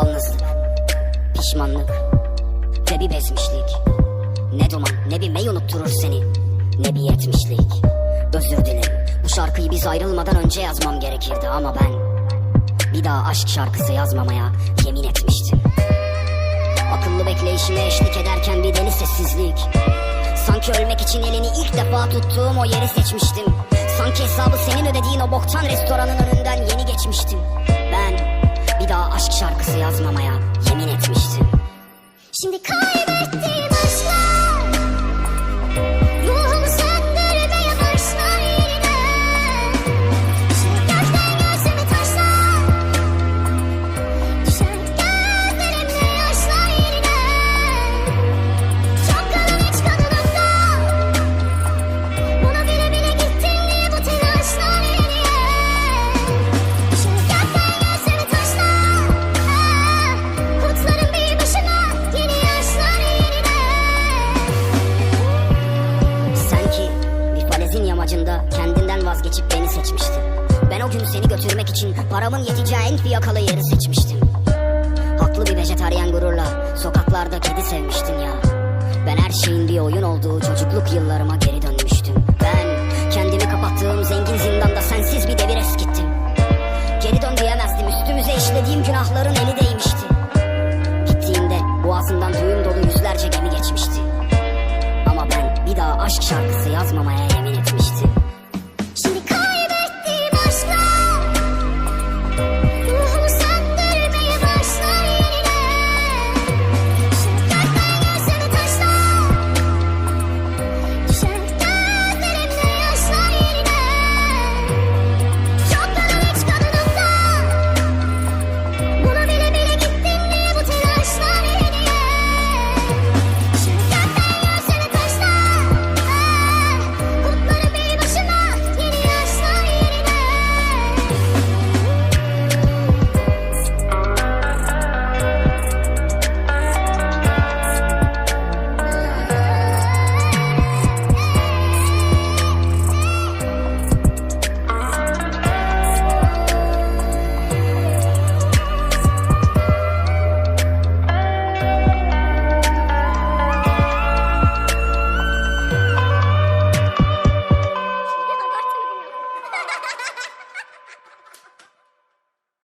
Yalnızlık, pişmanlık ve bir bezmişlik. Ne duman ne bir mey unutturur seni ne bir yetmişlik. Özür dilerim bu şarkıyı biz ayrılmadan önce yazmam gerekirdi ama ben bir daha aşk şarkısı yazmamaya yemin etmiştim. Akıllı bekleyişime eşlik ederken bir deli sessizlik. Sanki ölmek için elini ilk defa tuttuğum o yeri seçmiştim. Sanki hesabı senin ödediğin o boktan restoranın önünden yeni geçmiştim. Yazmamaya yemin etmiştim. Şimdi kaybettiğim amacında kendinden vazgeçip beni seçmiştin. Ben o gün seni götürmek için paramın yeteceği en fiyakalı yeri seçmiştim. Haklı bir vejetaryen gururla sokaklarda kedi sevmiştin ya. Ben her şeyin bir oyun olduğu çocukluk yıllarıma geri dönmüştüm. Ben kendimi kapattığım zengin zindanda sensiz bir devir eskittim. Geri dön diyemezdim üstümüze işlediğim günahların eli değmişti. Gittiğimde boğazımdan düğüm dolu yüzlerce gemi geçmişti. Ama ben bir daha aşk şarkısı yazmamaya